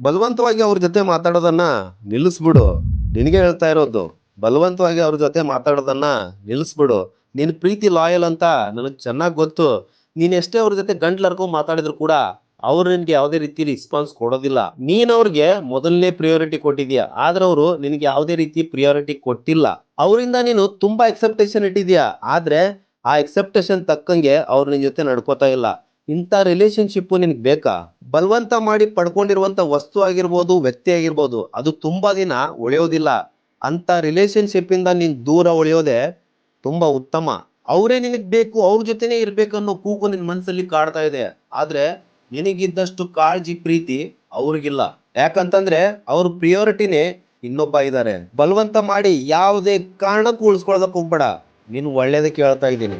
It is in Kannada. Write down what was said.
ಬಲವಂತವಾಗಿ ಅವ್ರ ಜೊತೆ ಮಾತಾಡೋದನ್ನ ನಿಲ್ಲಿಸ್ಬಿಡು. ನಿನಗೆ ಹೇಳ್ತಾ ಇರೋದು, ಬಲವಂತವಾಗಿ ಅವ್ರ ಜೊತೆ ಮಾತಾಡೋದನ್ನ ನಿಲ್ಲಿಸ್ಬಿಡು. ನಿನ್ ಪ್ರೀತಿ ಲಾಯಲ್ ಅಂತ ನನಗೆ ಚೆನ್ನಾಗಿ ಗೊತ್ತು. ನೀನ್ ಎಷ್ಟೇ ಅವ್ರ ಜೊತೆ ಗಂಟ್ಲರ್ಕೊಂಡು ಮಾತಾಡಿದ್ರು ಕೂಡ ಅವ್ರು ನಿನ್ಗೆ ಯಾವುದೇ ರೀತಿ ರೆಸ್ಪಾನ್ಸ್ ಕೊಡೋದಿಲ್ಲ. ನೀನ್ ಅವ್ರಿಗೆ ಮೊದಲನೇ ಪ್ರಿಯಾರಿಟಿ ಕೊಟ್ಟಿದ್ಯಾ? ಆದ್ರೆ ಅವರು ನಿನಗೆ ಯಾವುದೇ ರೀತಿ ಪ್ರಿಯಾರಿಟಿ ಕೊಟ್ಟಿಲ್ಲ. ಅವರಿಂದ ನೀನು ತುಂಬಾ ಎಕ್ಸೆಪ್ಟೇಷನ್ ಇಟ್ಟಿದ್ಯಾ? ಆದ್ರೆ ಆ ಎಕ್ಸೆಪ್ಟೇಷನ್ ತಕ್ಕಂಗೆ ಅವ್ರು ನಿನ್ ಜೊತೆ ನಡ್ಕೋತಾ ಇಲ್ಲ. ಇಂಥ ರಿಲೇಶನ್ಶಿಪ್ಪು ನಿನಗೆ ಬೇಕಾ? ಬಲವಂತ ಮಾಡಿ ಪಡ್ಕೊಂಡಿರುವಂಥ ವಸ್ತು ಆಗಿರ್ಬೋದು, ವ್ಯಕ್ತಿ ಆಗಿರ್ಬೋದು, ಅದು ತುಂಬ ದಿನ ಉಳಿಯೋದಿಲ್ಲ. ಅಂಥ ರಿಲೇಶನ್ಶಿಪ್ಪಿಂದ ನೀನು ದೂರ ಉಳಿಯೋದೆ ತುಂಬ ಉತ್ತಮ. ಅವರೇ ನಿನಗೆ ಬೇಕು, ಅವ್ರ ಜೊತೆನೆ ಇರಬೇಕು ಅನ್ನೋ ಕೂಗು ನಿನ್ನ ಮನಸ್ಸಲ್ಲಿ ಕಾಡ್ತಾ ಇದೆ. ಆದರೆ ನಿನಗಿದ್ದಷ್ಟು ಕಾಳಜಿ, ಪ್ರೀತಿ ಅವ್ರಿಗಿಲ್ಲ. ಯಾಕಂತಂದ್ರೆ ಅವ್ರ ಪ್ರಿಯೋರಿಟಿನೇ ಇನ್ನೊಬ್ಬ ಇದ್ದಾರೆ ಬಲವಂತ ಮಾಡಿ ಯಾವುದೇ ಕಾರಣಕ್ಕೂ ಉಳಿಸ್ಕೊಳದಕ್ ಹೋಗ್ಬೇಡ. ನೀನು ಒಳ್ಳೇದಕ್ಕೆ ಹೇಳ್ತಾ ಇದ್ದೀನಿ.